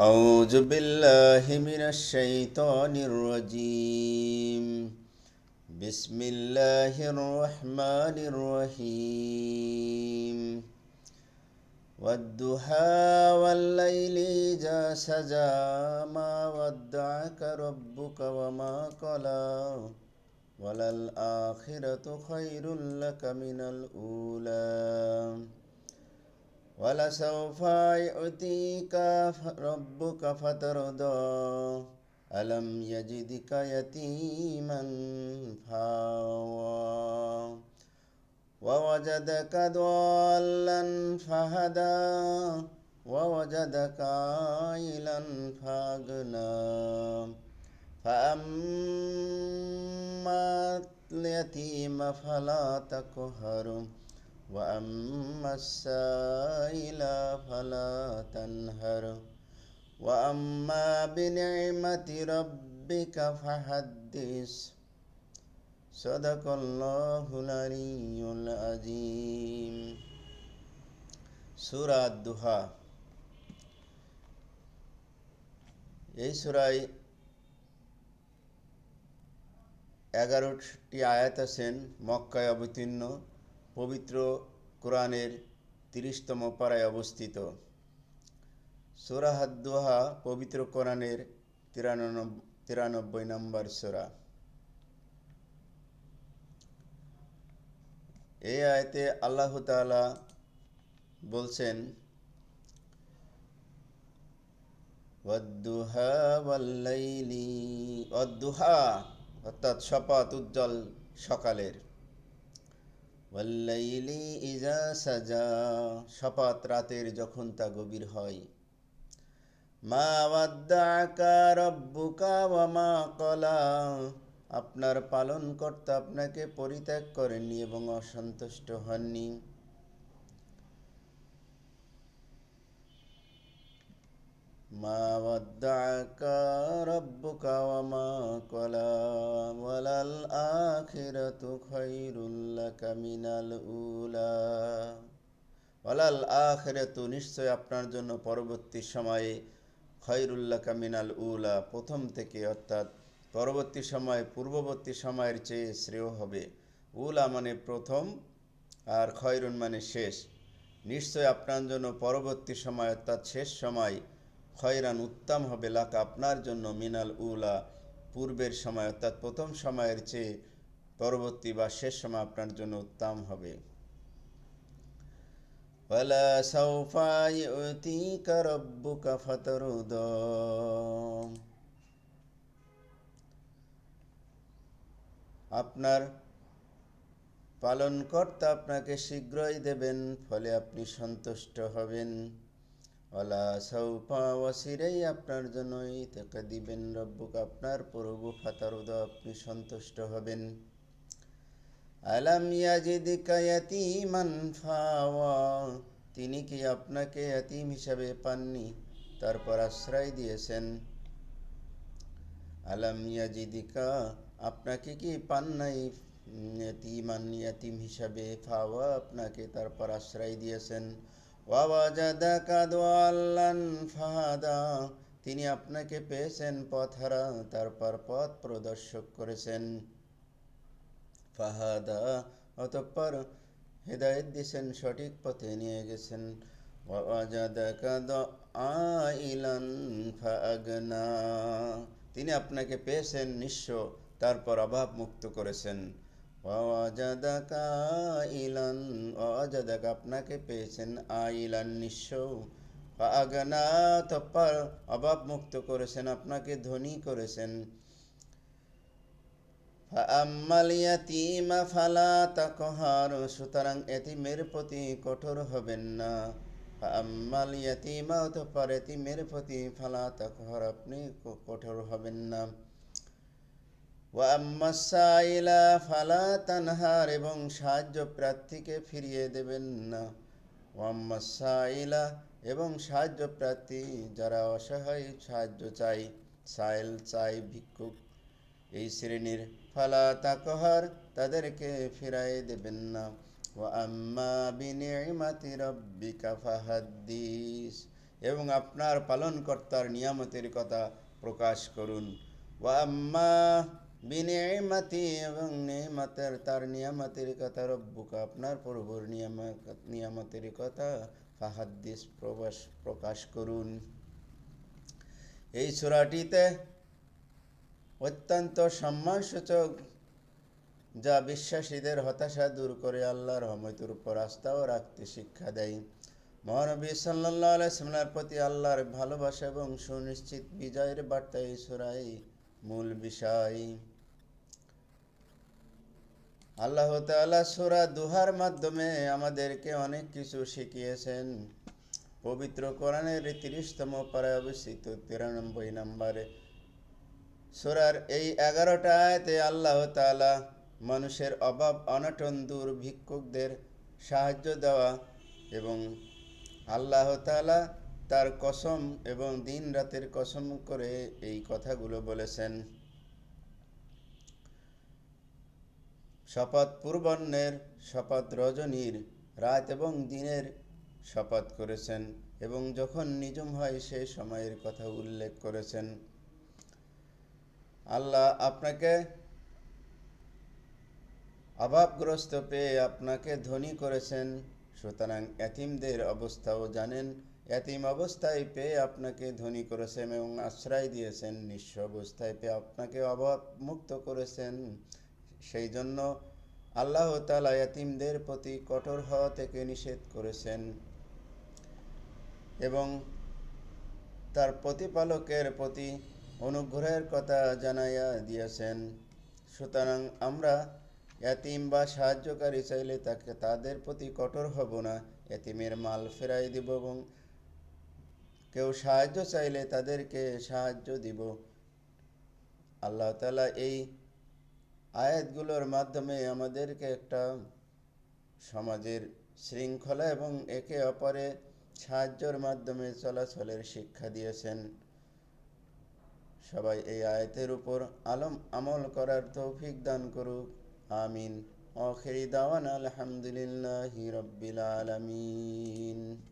أعوذ بالله من الشيطان الرجيم بسم الله الرحمن الرحيم والضحى والليل إذا سجى ما ودعك ربك وما قلى وللآخرة خير لك من الأولى ولسوف يؤتيك ربك فترضى ألم يجدك يتيما فاوى ووجدك ضالا فهدى ووجدك عائلا فأغنى فأما اليتيم فلا تقهر وأما السائل فلا تنهر وأما بنعمة ربك فحدث صدق الله العلي العظيم সূরা দুহা এই সূরায় এগারোটি আয়াত আছেন মক্কায় অবতীর্ণ পবিত্র কোরআনের তিরিশতম পাড়ায় অবস্থিত। সোরাহাদ্দোহা পবিত্র কোরআনের তিরানব্বই তিরানব্বই নম্বর সোরা। এই আয়তে আল্লাহ তাআলা বলছেন ওয়াল্লাইলি অর্থাৎ শপথ উজ্জ্বল সকালের। ওয়াল্লাইলি ইজা সাজা, শপথ রাতের যখন তা গভীর হয়। মা ওয়াদ্দাকা রব্বুকা ওয়া মা কলা আপনার পালনকর্তা আপনাকে পরিত্যাগ করেননি এবং অসন্তুষ্ট হননি। ওয়ালাল নিশ্চয় আপনার জন্য পরবর্তী সময়ে খৈরুল্লাহ কামিনাল উলা প্রথম থেকে অর্থাৎ পরবর্তী সময়, পূর্ববর্তী সময়ের চেয়ে শ্রেয় হবে। উলা মানে প্রথম আর খয়রুন মানে শেষ। নিশ্চয় আপনার জন্য পরবর্তী সময় অর্থাৎ শেষ সময় খয়রান উত্তম হবে লাক আপনার জন্য মিনাল উলা। পূর্বের সময় অর্থাৎ প্রথম সময়ের চেয়ে পরবর্তী বা শেষ সময় আপনার জন্য উত্তম হবে। আপনার পালন কর্তা আপনার পালনকর্তা আপনাকে শীঘ্রই দেবেন, ফলে আপনি সন্তুষ্ট হবেন। ওয়াসিরেই আপনার জন্যই থেকে দিবেন রব্বুক আপনার প্রভু ফাতারুদ আপনি সন্তুষ্ট হবেন। আলাম ইয়াজিদিকা ইয়াতীমান ফাওয়া, তিনি কি আপনাকে ইয়াতীম হিসাবে পাননি? তারপর আশ্রয় দিয়েছেন। আলাম ইয়াজিদিকা, আপনাকে কি পান নাই? ইয়াতীমান, ইয়াতীম হিসাবে ফাওয়া আপনাকে তারপর আশ্রয় দিয়েছেন। ফাহাদা, তিনি আপনাকে পেয়েছেন পথহারা, তারপর পথ প্রদর্শক করেছেন। ফাহাদা, অতঃপর হেদায়ত দিয়েছেন, সঠিক পথে নিয়ে গেছেন। ফাগনা তিনি আপনাকে পেয়েছেন নিঃস্ব, তারপর অভাব মুক্ত করেছেন। ওয়াজাদাকা ইলান ওয়াজাদাকা আপনাকে পেয়েছেন আইলান নিঃস্ব ফাগনা তপ্পর অভাব মুক্ত করেছেন আপনাকে ধনী করেছেন ফালা তাকহার সুতরাং এতিমের প্রতি কঠোর হবেন না আম্মাল ইয়াতিমা অতঃপর এতিমের প্রতি ফালা তাকহার আপনি কঠোর হবেন না ওয়া আম্মাসাইলা ফালা তানহার, এবং সাহায্য প্রার্থীকে ফিরিয়ে দেবেন না। ওয়াম্মাসাইলা এবং সাহায্য প্রার্থী যারা অসহায়, সাহায্য চাই, সাইল চাই ভিক্ষুক। এই শ্রেণির ফালা তাকহার তাদেরকে ফিরাই দেবেন না। ও আম্মা বিনিমাতি রব্বিকা এবং আপনার পালনকর্তার নিয়ামতের কথা প্রকাশ করুন। ওয়াম্মা বিনিয়ামতি এবং নিয়ামতের তার নিয়ামতের কথা রব্বুকা আপনার প্রভুর নিয়ামত নিয়ামতের কথা ফাহাদ্দিস প্রবাস, প্রকাশ করুন। এই সূরাটিতে অত্যন্ত সম্মানসূচক যা বিশ্বাসীদের হতাশা দূর করে আল্লাহর রহমতের উপর আস্থাও রাখতে শিক্ষা দেয়। মহানবী সাল্লাহ আলাইসলামের প্রতি আল্লাহর ভালোবাসা এবং সুনিশ্চিত বিজয়ের বার্তা এই সুরাই মূল বিষয়। আল্লাহ তাআলা সোরা দুহার মাধ্যমে আমাদেরকে অনেক কিছু শিখিয়েছেন। পবিত্র কোরআনের তিরিশতম পাড়ায় অবস্থিত তিরানব্বই নম্বরে। সোরার এই এগারোটা আয়াতে আল্লাহ তাআলা মানুষের অভাব, অনটন, দূর, ভিক্ষুকদের সাহায্য দেওয়া এবং আল্লাহ তাআলা তার কসম এবং দিন রাতের কসম করে এই কথাগুলো বলেছেন। শপথ পূর্বণ্যের শপথ রজনীর, রাত এবং দিনের শপথ করেছেন এবং যখন নিজম হয় সেই সময়ের কথা উল্লেখ করেছেন। আল্লাহ আপনাকে অভাবগ্রস্ত পেয়ে আপনাকে ধনী করেছেন, সুতরাং এতিমদের অবস্থাও জানেন, এতিম অবস্থায় পেয়ে আপনাকে ধনী করেছেন এবং আশ্রয় দিয়েছেন, নিঃস্ব অবস্থায় পেয়ে আপনাকে অভাব মুক্ত করেছেন। সেই জন্য আল্লাহ তালা এতিমদের প্রতি কঠোর হওয়া থেকে নিষেধ করেছেন এবং তার প্রতিপালকের প্রতি অনুগ্রহের কথা জানাইয়া দিয়েছেন। সুতরাং আমরা এতিম বা সাহায্যকারী চাইলে তাকে, তাদের প্রতি কঠোর হব না। এতিমের মাল ফেরাই দিব এবং কেউ সাহায্য চাইলে তাদেরকে সাহায্য দিব। আল্লাহ তালা এই আয়াতগুলোর মাধ্যমে আমাদেরকে একটা সমাজের শৃঙ্খলা এবং একে অপরে সাহায্যের মাধ্যমে চলাচলের শিক্ষা দিয়েছেন। সবাই এই আয়াতের উপর আলম আমল করার তৌফিক দান করুক। আমিন। আখিরি দাওয়ান আলহামদুলিল্লাহি রব্বিল আলামিন।